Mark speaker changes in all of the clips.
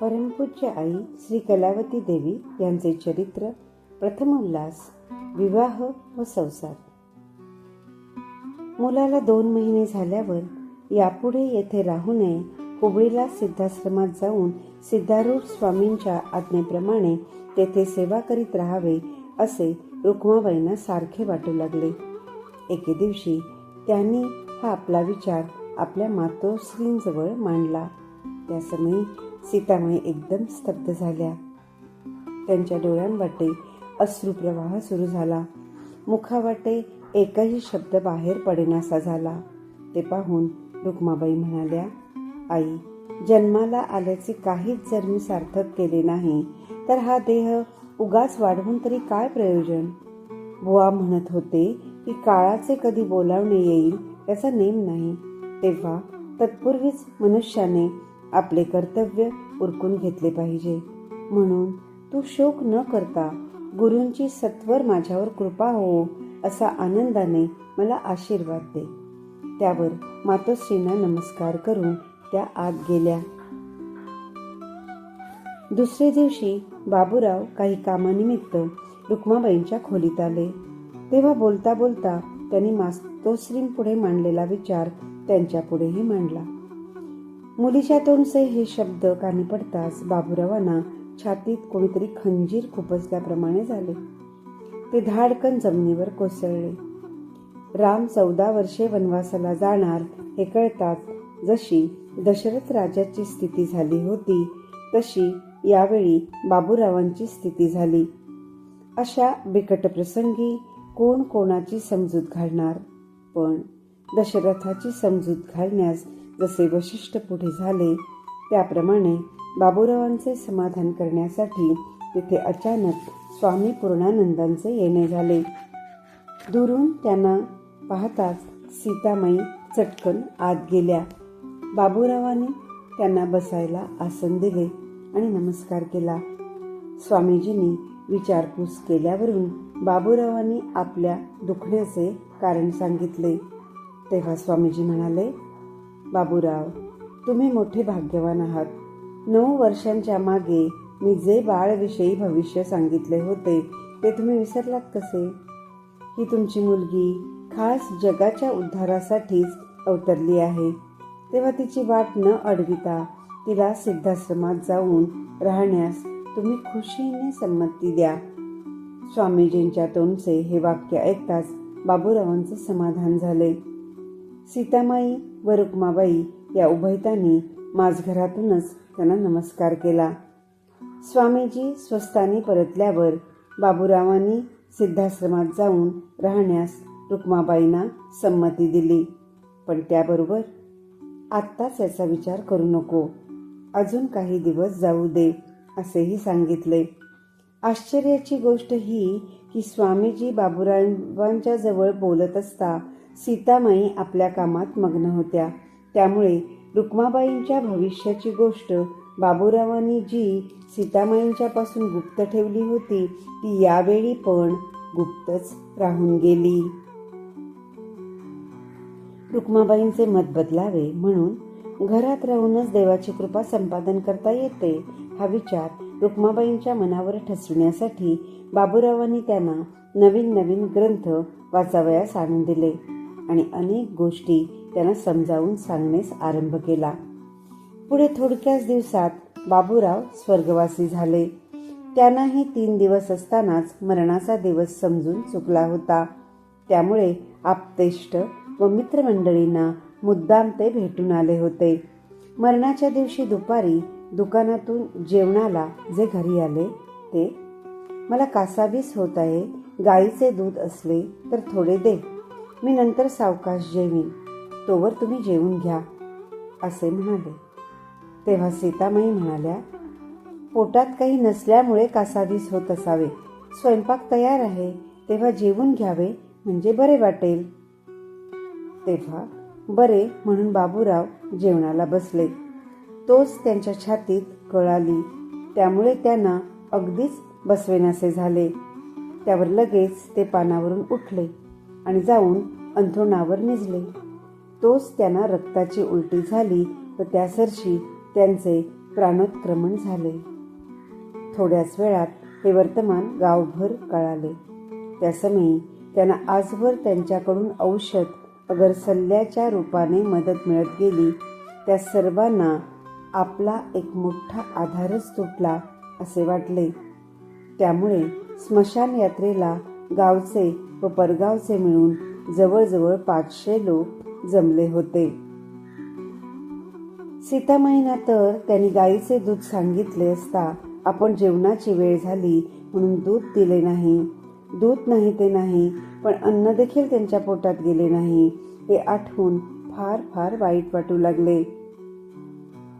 Speaker 1: परमपूज्य आई श्री कलावती देवी यांचे चरित्र प्रथमोल्हास विवाह व संसार. मुलाला दोन महिने झाल्यावर यापुढे येथे राहू नये हुबळीला सिद्धाश्रमात जाऊन सिद्धारूढ स्वामींच्या आज्ञेप्रमाणे तेथे सेवा करीत राहावे असे रुक्माबाईंना सारखे वाटू लागले. एके दिवशी त्यांनी हा आपला विचार आपल्या मातोश्रींजवळ मांडला. त्यासमयी सीतामाई एकदम स्तब्ध झाल्या. त्यांच्या डोळ्यांवाटे अश्रुप्रवाह सुरू झाला. मुखावाटे एकही शब्द बाहेर पडेनासा झाला. ते पाहून रुक्माबाई म्हणाल्या आई जन्माला आल्याचे काहीच जर मी सार्थक केले नाही तर हा देह उगाच वाढवून तरी काय प्रयोजन? बुवा म्हणत होते की काळाचे कधी बोलावणे येईल याचा नेम नाही. तेव्हा तत्पूर्वीच मनुष्याने आपले कर्तव्य उरकून घेतले पाहिजे. म्हणून तू शोक न करता गुरूंची सत्वर माझ्यावर कृपा हो असा आनंदाने मला आशीर्वाद दे. त्यावर मातोश्रींना नमस्कार करून त्या आत गेल्या. दुसरे दिवशी बाबूराव काही कामानिमित्त रुक्माबाईंच्या खोलीत आले. तेव्हा बोलता बोलता त्यांनी मातोश्रींपुढे मांडलेला विचार त्यांच्यापुढेही मांडला. मुलीच्या तोंडचे हे शब्द कानी पडताच बाबूरावांना छातीत कोणीतरी खंजीर खुपसल्याप्रमाणे झाले. ते धाडकन जमिनीवर कोसळले. राम चौदा वर्षे वनवासाला जाणार हे कळताच जशी दशरथ राजाची स्थिती झाली होती तशी यावेळी बाबूरावांची स्थिती झाली. अशा बिकट प्रसंगी कोण कोणाची समजूत घालणार? पण दशरथाची समजूत घालण्यास जसे वशिष्ठ पुढे झाले त्याप्रमाणे बाबूरावांचे समाधान करण्यासाठी तिथे अचानक स्वामी पूर्णानंदांचे येणे झाले. दुरून त्यांना पाहताच सीतामाई चटकन आत गेल्या. बाबूरावांनी त्यांना बसायला आसन दिले आणि नमस्कार केला. स्वामीजींनी विचारपूस केल्यावरून बाबूरावांनी आपल्या दुखण्याचे कारण सांगितले. तेव्हा स्वामीजी म्हणाले बाबूराव तुम्ही मोठे भाग्यवान आहात. नऊ वर्षांच्या मागे मी जे बाळविषयी भविष्य सांगितले होते ते तुम्ही विसरलात कसे? ही तुमची मुलगी खास जगाच्या उद्धारासाठीच अवतरली आहे. तेव्हा तिची वाट न अडविता तिला सिद्धाश्रमात जाऊन राहण्यास तुम्ही खुशीने संमती द्या. स्वामीजींच्या तोंडचे हे वाक्य ऐकताच बाबूरावांचे समाधान झाले. सीतामाई व रुक्माबाई या उभयतांनी माझघरातूनच त्यांना नमस्कार केला. स्वामीजी स्वस्थानी परतल्यावर बाबूरावांनी सिद्धाश्रमात जाऊन राहण्यास रुक्माबाईंना संमती दिली. पण त्याबरोबर आत्ताच याचा विचार करू नको. अजून काही दिवस जाऊ दे असेही सांगितले. आश्चर्याची गोष्ट ही की स्वामीजी बाबूरावांच्या जवळ बोलत असता सीतामाई आपल्या कामात मग्न होत्या. त्यामुळे रुक्माबाईंच्या भविष्याची गोष्ट बाबूरावांनी जी सीतामाईंच्यापासून गुप्त ठेवली होती ती यावेळी पण गुप्तच राहून गेली. रुक्माबाईंचे मत बदलावे म्हणून घरात राहूनच देवाची कृपा संपादन करता येते हा विचार रुक्माबाईंच्या मनावर ठसविण्यासाठी बाबूरावांनी त्यांना नवीन नवीन ग्रंथ वाचावयास आणून दिले. आणि अनेक गोष्टी त्यांना समजावून सांगण्यास आरंभ केला. पुढे थोडक्याच दिवसात बाबूराव स्वर्गवासी झाले. त्यांनाही तीन दिवस असतानाच मरणाचा दिवस समजून चुकला होता. त्यामुळे आपतेष्ट व मित्रमंडळींना मुद्दाम ते भेटून आले होते. मरणाच्या दिवशी दुपारी दुकानातून जेवणाला जे घरी आले ते मला कासावीस होत आहे गाईचे दूध असले तर थोडे दे. मी नंतर सावकाश जेवीन तोवर तुम्ही जेवून घ्या असे म्हणाले. तेव्हा सीतामाई म्हणाल्या पोटात काही नसल्यामुळे कासावीस होत असावे. स्वयंपाक तयार आहे तेव्हा जेवून घ्यावे म्हणजे बरे वाटेल. तेव्हा बरे म्हणून बाबूराव जेवणाला बसले. तोच त्यांच्या छातीत कळाली त्यामुळे त्यांना अगदीच बसवेनासे झाले. त्यावर लगेच ते पानावरून उठले. आणि जाऊन अंथरुणावर निजले. तोच त्यांना रक्ताची उलटी झाली व त्यासरशी त्यांचे प्राणोत्क्रमण झाले. थोड्याच वेळात हे वर्तमान गावभर कळाले. त्यासमयी त्यांना आजवर त्यांच्याकडून औषध अगर सल्ल्याच्या रूपाने मदत मिळत गेली. त्या सर्वांना आपला एक मोठा आधारच तुटला असे वाटले. त्यामुळे स्मशान यात्रेला गावचे व परगावचे मिळून जवळजवळ पाचशे लोक जमले होते. सीतामाईना तर त्यांनी गाईचे दूध सांगितले असता आपण जेवणाची वेळ झाली म्हणून दूध दिले नाही. दूध नाही ते नाही पण अन्न देखील त्यांच्या पोटात गेले नाही हे आठवून फार फार वाईट वाटू लागले.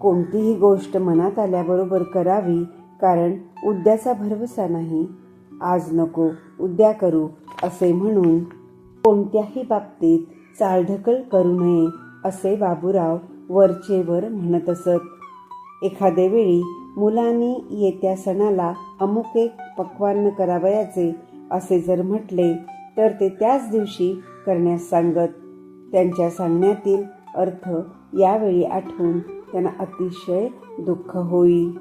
Speaker 1: कोणतीही गोष्ट मनात आल्याबरोबर करावी कारण उद्याचा भरवसा नाही आज नको उद्या करू असे म्हणून कोणत्याही बाबतीत चालढकल करू नये असे बाबूराव वरचेवर म्हणत असत. एखादे वेळी मुलांनी येत्या सणाला अमुक एक पक्वान्न करावयाचे असे जर म्हटले तर ते त्याच दिवशी करण्यास सांगत. त्यांच्या सांगण्यातील अर्थ यावेळी आठवून त्यांना अतिशय दुःख होईल.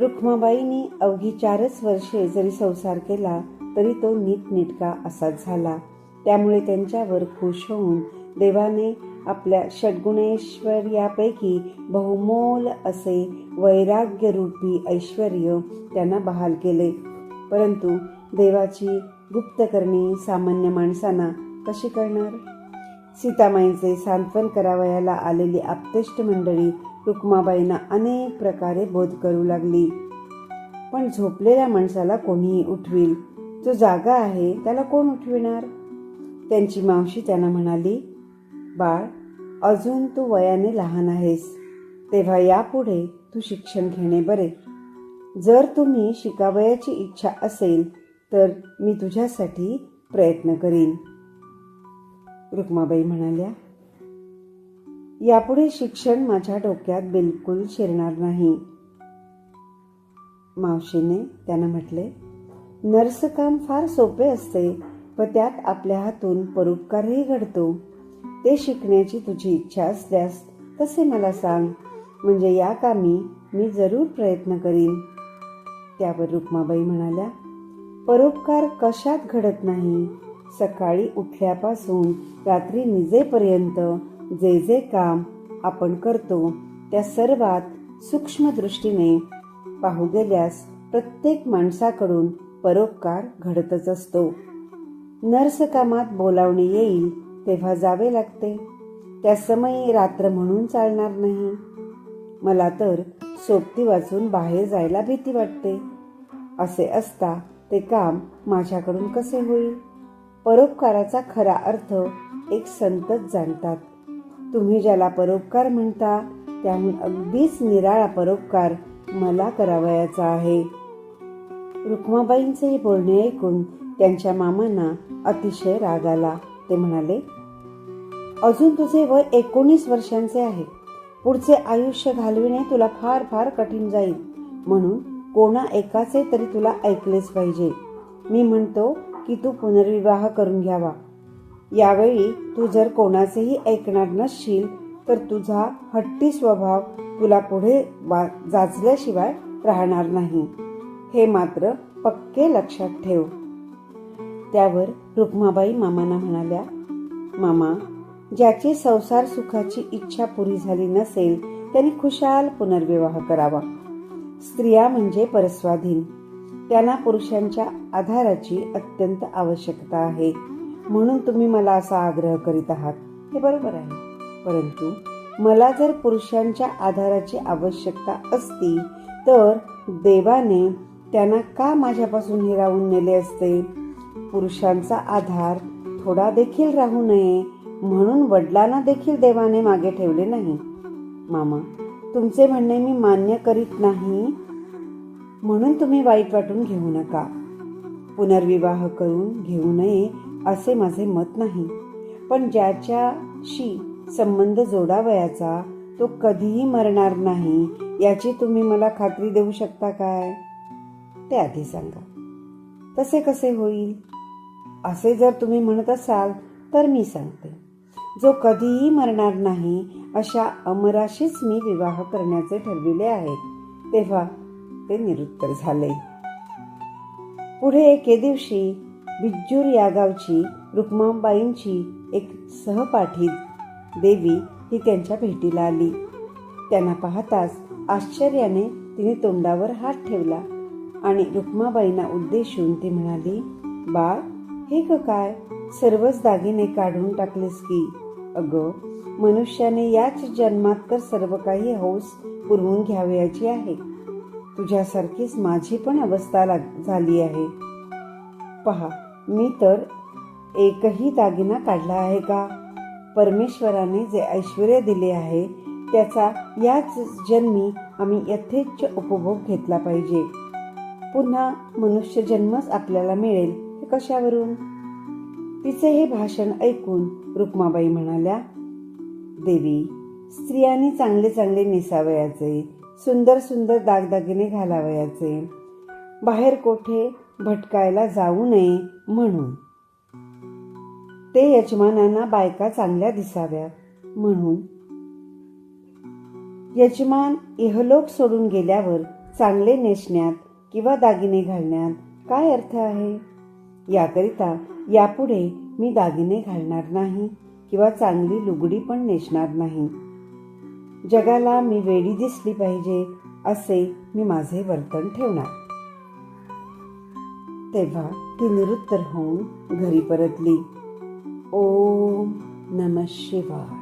Speaker 1: रुक्माबाईंनी अवघी चारच वर्षे जरी संसार केला तरी तो नीटनेटका असाच झाला. त्यामुळे त्यांच्यावर खुश होऊन देवाने आपल्या षड्गुणेश्वर्यापैकी बहुमोल असे वैराग्यरूपी ऐश्वर त्यांना बहाल केले. परंतु देवाची गुप्त करणे सामान्य माणसांना कशी करणार? सीतामाईचे सांत्वन करावयाला आलेली आप्तेष्ट मंडळी रुक्माबाईंना अनेक प्रकारे बोध करू लागली. पण झोपलेल्या माणसाला कोणीही उठवील? जो जागा आहे त्याला कोण उठविणार? त्यांची मावशी त्यांना म्हणाली बाळ अजून तू वयाने लहान आहेस. तेव्हा यापुढे तू शिक्षण घेणे बरे. जर तुम्ही शिकावयाची इच्छा असेल तर मी तुझ्यासाठी प्रयत्न करीन. रुक्माबाई म्हणाल्या यापुढे शिक्षण माझ्या डोक्यात बिलकुल शिरणार नाही. मावशीने त्यांना म्हटले नर्सकाम फार सोपे असते व त्यात आपल्या हातून परोपकारही घडतो. ते शिकण्याची तुझी इच्छा असल्यास तसे मला सांग म्हणजे या कामी मी जरूर प्रयत्न करीन. त्यावर रुक्माबाई म्हणाल्या परोपकार कशात घडत नाही? सकाळी उठल्यापासून रात्री निजेपर्यंत जे जे काम आपण करतो त्या सर्वात सूक्ष्म दृष्टीने पाहू गेल्यास प्रत्येक माणसाकडून परोपकार घडतच असतो. नर्स कामात बोलावणे येईल तेव्हा जावे लागते. त्या समयी रात्र म्हणून चालणार नाही. मला तर सोबती वाचून बाहेर जायला भीती वाटते. असे असता ते काम माझ्याकडून कसे होईल? परोपकाराचा खरा अर्थ एक संतच जाणतात. तुम्ही ज्याला परोपकार म्हणता त्याहून अगदीच निराळा परोपकार मला करावयाचा आहे. रुक्माबाईंचे हे बोलणे ऐकून त्यांच्या मामांना अतिशय राग आला. ते म्हणाले अजून तुझे वय एकोणीस वर्षांचे आहे. पुढचे आयुष्य घालविणे तुला फार फार कठीण जाईल. म्हणून कोणा एकाचे तरी तुला ऐकलेच पाहिजे. मी म्हणतो की तू पुनर्विवाह करून घ्यावा. यावेळी तू जर कोणाचेही ऐकणार नसशील तर तुझा हट्टी स्वभाव तुला पुढे जाचल्याशिवाय राहणार नाही. हे मात्र पक्के लक्षात ठेव. त्यावर रुक्माबाई मामांना म्हणाल्या मामा ज्याची संसार सुखाची इच्छा पुरी झाली नसेल त्यांनी खुशाल पुनर्विवाह करावा. स्त्रिया म्हणजे परस्वाधीन. त्यांना पुरुषांच्या आधाराची अत्यंत आवश्यकता आहे. म्हणून तुम्ही मला असा आग्रह करीत आहात. हे बरोबर आहे. परंतु मला जर पुरुषांच्या आधाराची आवश्यकता असती तर देवाने त्यांना का माझ्यापासून हिरावून नेले असते? पुरुषांचा आधार थोडा देखील राहू नये म्हणून वडिलांना देखील देवाने मागे ठेवले नाही. मामा तुमचे म्हणणे मी मान्य करीत नाही म्हणून तुम्ही वाईट वाटून घेऊ नका. पुनर्विवाह करून घेऊ नये असे माझे मत नाही. पण ज्याच्याशी संबंध जोडावयाचा तो कधीही मरणार नाही याची तुम्ही मला खात्री देऊ शकता काय? ते आधी सांगा. तसे कसे होईल? असे जर तुम्ही म्हणत असाल तर मी सांगते. जो कधीही मरणार नाही अशा अमराशीच मी विवाह करण्याचे ठरविले आहे तेव्हा ते निरुत्तर झाले. पुढे एके दिवशी बिज्जूर या गावची रुक्माबाईंची एक सहपाठी देवी ही त्यांच्या भेटीला आली. त्यांना पाहताच आश्चर्याने तिने तोंडावर हात ठेवला आणि रुक्माबाईंना उद्देशून ती म्हणाली बाळ हे क काय? सर्वच दागिने काढून टाकलेस की? अगं मनुष्याने याच जन्मात तर सर्व काही हौस पुरवून घ्यावयाची आहे. तुझ्यासारखीच माझी पण अवस्था लाग झाली आहे. पहा मी तर एकही दागिना काढला आहे का? परमेश्वराने जे ऐश्वर दिले आहे त्याचा याच जन्मी आम्ही यथेच्छ उपभोग घेतला पाहिजे. पुन्हा मनुष्य जन्मच आपल्याला मिळेल हे कशावरून? तिचे हे भाषण ऐकून रुक्माबाई म्हणाल्या देवी स्त्रियांनी चांगले चांगले नेसावयाचे. सुंदर सुंदर दागदागिने घालावयाचे. बाहेर कोठे भटकायला जाऊ नये म्हणून. ते यजमानांना बायका चांगल्या दिसाव्या म्हणून. यजमान इहलोक सोडून गेल्यावर चांगले नेसण्यात किंवा दागिने घालण्यात काय अर्थ आहे? याकरिता यापुढे मी दागिने घालणार नाही किंवा चांगली लुगडी पण नेसणार नाही. जगाला मी वेडी दिसली पाहिजे असे मी माझे वर्तन ठेवणार. तेव्हा ती निरुत्तर होऊन घरी परतली. ओम नम शिवाय.